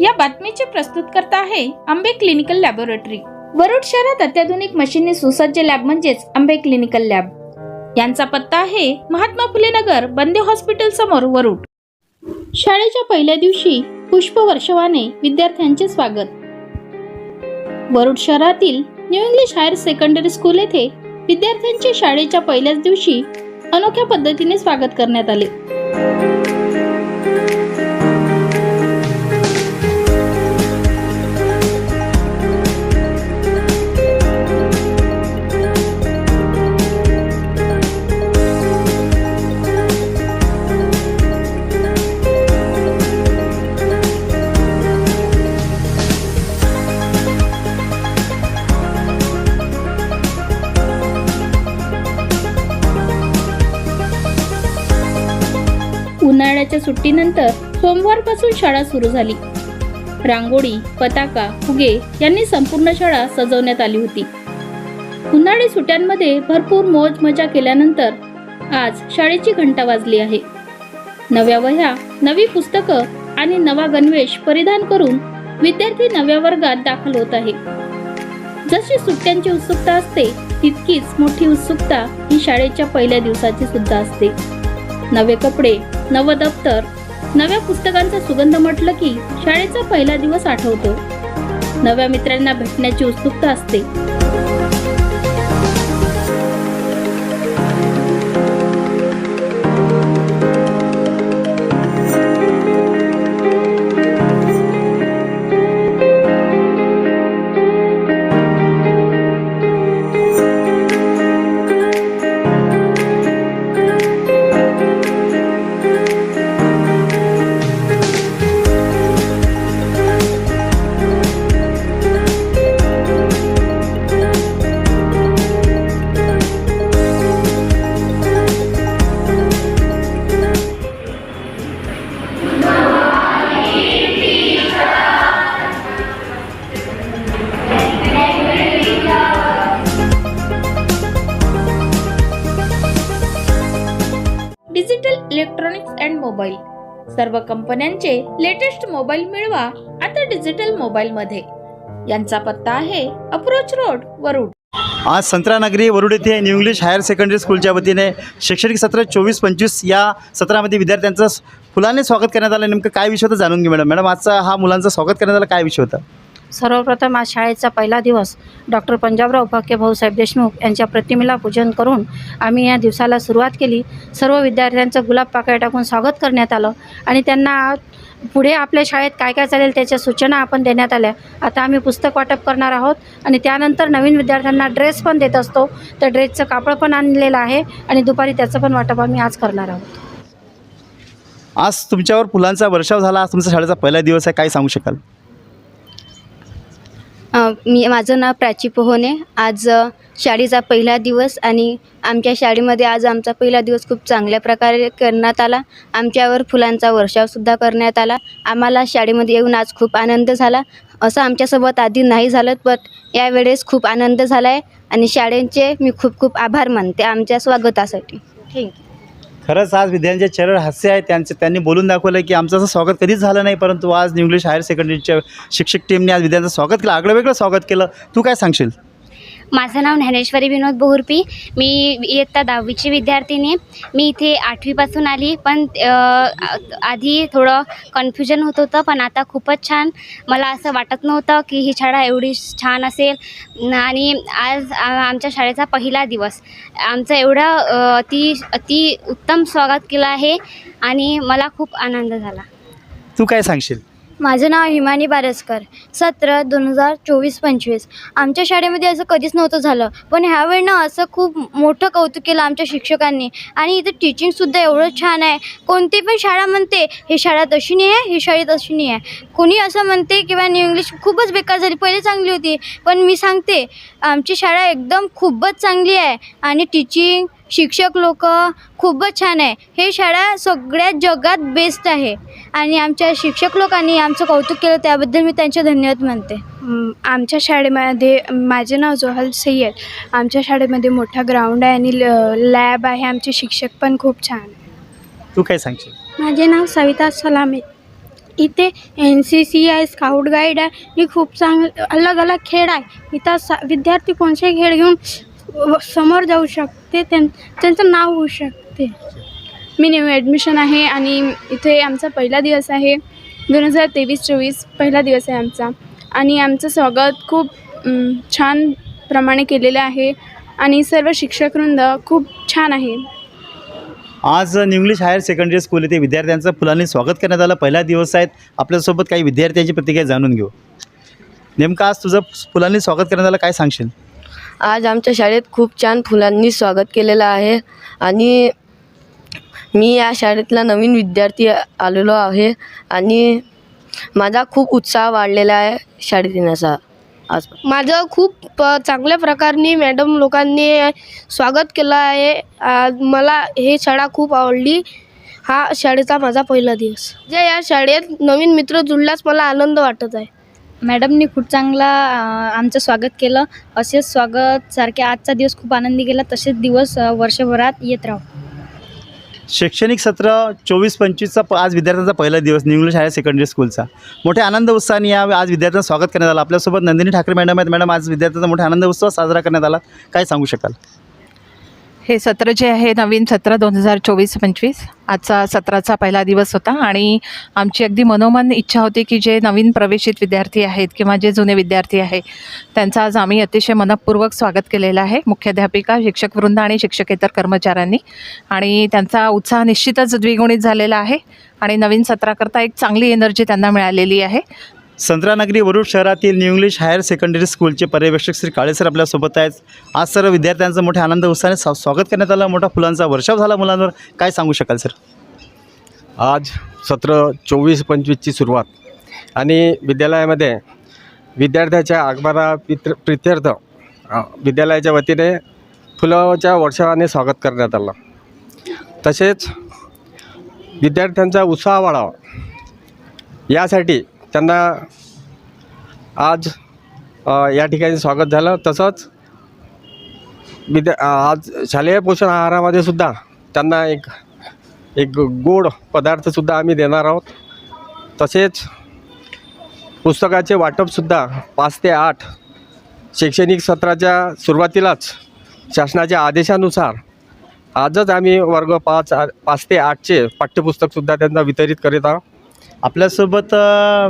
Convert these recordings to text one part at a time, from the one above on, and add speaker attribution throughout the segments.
Speaker 1: या बातमीचे प्रस्तुत करता आहे आंबे क्लिनिकल लॅबोरेटरी. वरुड शहरात अत्याधुनिक मशीनने सुसज्ज लॅब म्हणजेच आंबे क्लिनिकल लॅब. यांचा पत्ता आहे महात्मा फुले नगर बंदे हॉस्पिटल समोर वरुड. शाळेच्या पहिल्या दिवशी पुष्प वर्षवाने विद्यार्थ्यांचे स्वागत. वरुड शहरातील new English higher secondary school येथे विद्यार्थ्यांचे शाळेच्या पहिल्याच दिवशी अनोख्या पद्धतीने स्वागत करण्यात आले. उन्हाळ्याच्या सुट्टीनंतर सोमवारपासून शाळा सुरू झाली. रांगोळी पताका फुगे यांनी संपूर्ण शाळा सजवण्यात आली होती. उन्हाळी सुट्ट्यांमध्ये भरपूर मौज मजा केल्यानंतर आज शाळेची घंटा वाजली आहे. नव्या वह्या नवी पुस्तकं आणि नवा गणवेश परिधान करून विद्यार्थी नव्या वर्गात दाखल होत आहे. जशी सुट्ट्यांची उत्सुकता असते तितकीच मोठी उत्सुकता ही शाळेच्या पहिल्या दिवसाची सुद्धा असते. नवे कपडे नवं दप्तर नव्या पुस्तकांचा सुगंध म्हटलं की शाळेचा पहिला दिवस आठवतो. नव्या मित्रांना भेटण्याची उत्सुकता असते. अँड मोबाईल सर्व कंपन्यांचे लेटेस्ट मोबाईल मिळवा आता डिजिटल मोबाईल मध्ये. यांचा पत्ता आहे अप्रोच रोड वरुड.
Speaker 2: आज संत्रानगरी वरुड येथे न्यू इंग्लिश हायर सेकंडरी स्कूलच्या वतीने शैक्षणिक सत्र चोवीस पंचवीस या सत्रामध्ये विद्यार्थ्यांचं फुलाने स्वागत करण्यात आलं. नेमकं काय विषय होतं जाणून घे मॅडम. मॅडम आजचा हा मुलांचा स्वागत करण्यात आलं. काय विषय होता?
Speaker 3: सर्वप्रथम आज शाळेचा पहिला दिवस. डॉक्टर पंजाबराव भाग्य भाऊसाहेब देशमुख यांच्या प्रतिमेला पूजन करून आम्ही या दिवसाला सुरुवात केली. सर्व विद्यार्थ्यांचं गुलाब पाकळ्या टाकून स्वागत करण्यात आलं आणि त्यांना पुढे आपल्या शाळेत काय काय चालेल त्याच्या सूचना आपण देण्यात आल्या. आता आम्ही पुस्तक वाटप करणार आहोत आणि त्यानंतर नवीन विद्यार्थ्यांना ड्रेस पण देत असतो. त्या ड्रेसचं कापड पण आणलेलं आहे आणि दुपारी त्याचं पण वाटप आम्ही आज करणार आहोत.
Speaker 2: आज तुमच्यावर फुलांचा वर्षाव झाला. आज तुमचा शाळेचा पहिला दिवस आहे. काय सांगू शकाल?
Speaker 4: मी माझं नाव प्राची पोहोने आज शाळेचा पहिला दिवस आणि आमच्या शाळेमध्ये आज आमचा पहिला दिवस खूप चांगल्या प्रकारे करण्यात आला. आमच्यावर फुलांचा वर्षावसुद्धा करण्यात आला. आम्हाला शाळेमध्ये येऊन आज खूप आनंद झाला. असं आमच्यासोबत आधी नाही झालं बट यावेळेस खूप आनंद झाला आहे आणि शाळेचे मी खूप खूप आभार मानते आमच्या स्वागतासाठी. थँक्यू
Speaker 2: खरंच आज विद्यार्थ्यांचे चरण हास्य आहे. त्यांचे त्यांनी बोलून दाखवलं की आमचं असं स्वागत कधीच झालं नाही परंतु आज न्यू इंग्लिश हायर सेकंडरीच्या शिक्षक टीमने आज विद्यार्थ्यांचं स्वागत केलं आगळं वेगळं स्वागत केलं. तू काय सांगशील?
Speaker 5: माझं नाव ज्ञानेश्वरी विनोद बहुरपी. मी इयत्ता दहावीची विद्यार्थिनी. मी इथे आठवीपासून आली पण आधी थोडं कन्फ्युजन होत होतं पण आता खूपच छान. मला असं वाटत नव्हतं की ही शाळा एवढी छान असेल. आणि आज आमच्या शाळेचा पहिला दिवस. आमचं एवढं अति अति उत्तम स्वागत केलं आहे आणि मला खूप आनंद झाला.
Speaker 2: तू काय सांगशील?
Speaker 6: माझं नाव हिमानी बारसकर सत्र दोन हजार चोवीस पंचवीस. आमच्या शाळेमध्ये असं कधीच नव्हतं झालं पण ह्यावेळी ना असं खूप मोठं कौतुक केलं आमच्या शिक्षकांनी. आणि इथं टीचिंगसुद्धा एवढं छान आहे. कोणती पण शाळा म्हणते ही शाळा तशी नाही आहे ही शाळेत तशी नाही आहे. कोणी असं म्हणते किंवा न्यू इंग्लिश खूपच बेकार झाली पहिले चांगली होती. पण मी सांगते आमची शाळा एकदम खूपच चांगली आहे आणि टीचिंग शिक्षक लोक खूपच छान आहे. हे शाळा सगळ्यात जगात बेस्ट आहे. आणि आमच्या शिक्षक लोकांनी आमचं कौतुक केलं त्याबद्दल मी त्यांचे धन्यवाद मानते.
Speaker 7: म, आमच्या शाळेमध्ये माझे नाव जोहल सय्यद. आमच्या शाळेमध्ये मोठा ग्राउंड आहे आणि ल लॅब आहे. आमचे शिक्षक पण खूप छान.
Speaker 2: तू काय सांगशील?
Speaker 7: माझे नाव सविता सलामे. इथे एन सी सी आहे स्काउट गाईड आहे. ही खूप चांगले अलग अलग खेळ आहे. इथं सा विद्यार्थी कोणते खेळ घेऊन समोर जाऊ शकते? त्यां त्यांचं नाव होऊ शकते.
Speaker 8: मी न्यू ॲडमिशन आहे आणि इथे आमचा पहिला दिवस आहे. दोन हजार तेवीस चोवीस पहिला दिवस आहे आमचा. आणि आमचं स्वागत खूप छान प्रमाणे केलेलं आहे. आणि सर्व शिक्षकवृंद खूप छान आहे.
Speaker 2: आज new English higher secondary school येथे विद्यार्थ्यांचं फुलांनी स्वागत करण्यात आलं. पहिला दिवस आहेत. आपल्यासोबत काही विद्यार्थ्यांची प्रतिक्रिया जाणून घेऊ. नेमकं आज तुझं फुलांनी स्वागत करण्यात आलं काय सांगशील?
Speaker 9: आज आमच्या शाळेत खूप छान फुलांनी स्वागत केलेलं आहे. आणि मी या शाळेतला नवीन विद्यार्थी आलेलो आहे. आणि माझा खूप उत्साह वाढलेला आहे शाळेत येण्याचा. आज
Speaker 10: माझं खूप चांगल्या प्रकारे मॅडम लोकांनी स्वागत केलं आहे. मला हे शाळा खूप आवडली. हा शाळेचा माझा पहिला दिवस. जे या शाळेत नवीन मित्र जुळल्यास मला आनंद वाटत आहे.
Speaker 5: मॅडमनी खूप चांगला आमचं स्वागत केलं. असेच स्वागत सारखे आजचा दिवस खूप आनंदी गेला. तसेच दिवस वर्षभरात येत राहू.
Speaker 2: शैक्षणिक सत्र चोवीस पंचवीसचा प- आज विद्यार्थ्यांचा पहिला दिवस न्यू इंग्लिश हायर सेकंडरी स्कूलचा. मोठ्या आनंद उत्साहाने या आज विद्यार्थ्यांचं स्वागत करण्यात आलं. आपल्यासोबत नंदिनी ठाकरे मॅडम आहेत. मॅडम आज विद्यार्थ्यांचा मोठा आनंद उत्सव साजरा करण्यात आला. काय सांगू शकाल?
Speaker 11: हे सत्र जे आहे नवीन सत्र दोन हजार चोवीस पंचवीस आजचा सत्राचा पहिला दिवस होता आणि आमची अगदी मनोमन इच्छा होती की जे नवीन प्रवेशित विद्यार्थी आहेत किंवा जे जुने विद्यार्थी आहे त्यांचं आज आम्ही अतिशय मनपूर्वक स्वागत केलेलं आहे. मुख्याध्यापिका शिक्षकवृंद आणि शिक्षकेतर कर्मचाऱ्यांनी. आणि त्यांचा उत्साह निश्चितच द्विगुणित झालेला आहे आणि नवीन सत्राकरता एक चांगली एनर्जी त्यांना मिळालेली आहे.
Speaker 2: संत्रानगरी वरुड शहरातील न्यू इंग्लिश हायर सेकंडरी स्कूलचे पर्यवेक्षक श्री काळेसर आपल्यासोबत आहेत. आज सर्व विद्यार्थ्यांचं मोठ्या आनंद उत्साहाने स्वा- स्वागत करण्यात आलं. मोठा फुलांचा वर्षाव झाला मुलांवर. काय सांगू शकाल सर?
Speaker 12: आज सत्र चोवीस पंचवीसची सुरुवात. आणि विद्यालयामध्ये विद्यार्थ्याच्या आगमना पित्र प्रित्यर्थ विद्यालयाच्या वतीने फुलाच्या वर्षावाने स्वागत करण्यात आलं. तसेच विद्यार्थ्यांचा उत्साह वाढावा. यासाठी त्यांना आज या ठिकाणी स्वागत झालं. तसंच विद्या आज शालेय पोषण आहारामध्ये सुद्धा त्यांना एक एक गोड पदार्थसुद्धा आम्ही देणार आहोत. तसेच पुस्तकाचे वाटपसुद्धा पाच ते आठ शैक्षणिक सत्राच्या सुरुवातीलाच शासनाच्या आदेशानुसार आजच आम्ही वर्ग पाच पाच ते आठचे पाठ्यपुस्तकसुद्धा त्यांना वितरित करीत आहोत.
Speaker 2: आपल्यासोबत अ,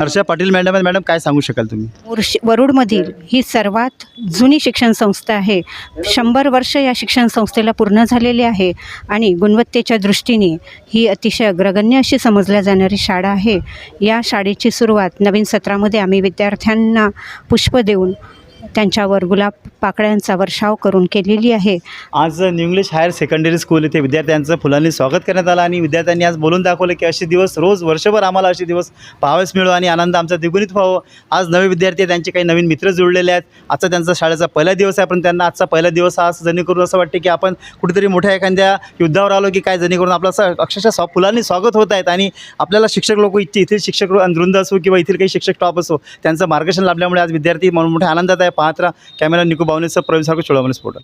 Speaker 2: हर्षा पाटील मॅडम आहेत. मॅडम काय सांगू शकाल तुम्ही?
Speaker 13: वर्ष वरुडमधील ही सर्वात जुनी शिक्षण संस्था आहे. शंभर वर्ष या शिक्षण संस्थेला पूर्ण झालेले आहे आणि गुणवत्तेच्या दृष्टीने ही अतिशय अग्रगण्य अशी समजल्या जाणारी शाळा आहे. या शाळेची सुरुवात नवीन सत्रामध्ये आम्ही विद्यार्थ्यांना पुष्प देऊन त्यांच्यावर गुलाब पाकळ्यांचा वर्षाव करून केलेली आहे.
Speaker 2: आज new English higher secondary school येथे विद्यार्थ्यांचं फुलांनी स्वागत करण्यात आलं आणि विद्यार्थ्यांनी आज बोलून दाखवलं की असे दिवस रोज वर्षभर आम्हाला असे दिवस पाहावेच मिळो आणि आनंद आमचा द्विगुणित व्हावं. आज नवे विद्यार्थी त्यांचे काही नवीन मित्र जुळलेले आहेत. आजचा त्यांचा शाळेचा पहिला दिवस आहे पण त्यांना आजचा पहिला दिवस हा असं जेणेकरून असं वाटते की आपण कुठेतरी मोठ्या एखाद्या युद्धावर आलो की काय जेणेकरून आपलं असं अक्षरशः स्वा फुलांनी स्वागत होत आहेत आणि आपल्याला शिक्षक लोक इथे येथील शिक्षक वृंद असो किंवा येथील काही शिक्षक टॉप असो त्यांचं मार्गदर्शन लाभल्यामुळे आज विद्यार्थी मोठ्या आनंदात आहे पाहत राहा. कॅमेरा निकू बावनेसह प्रवीण सारखं चोळामने स्फोट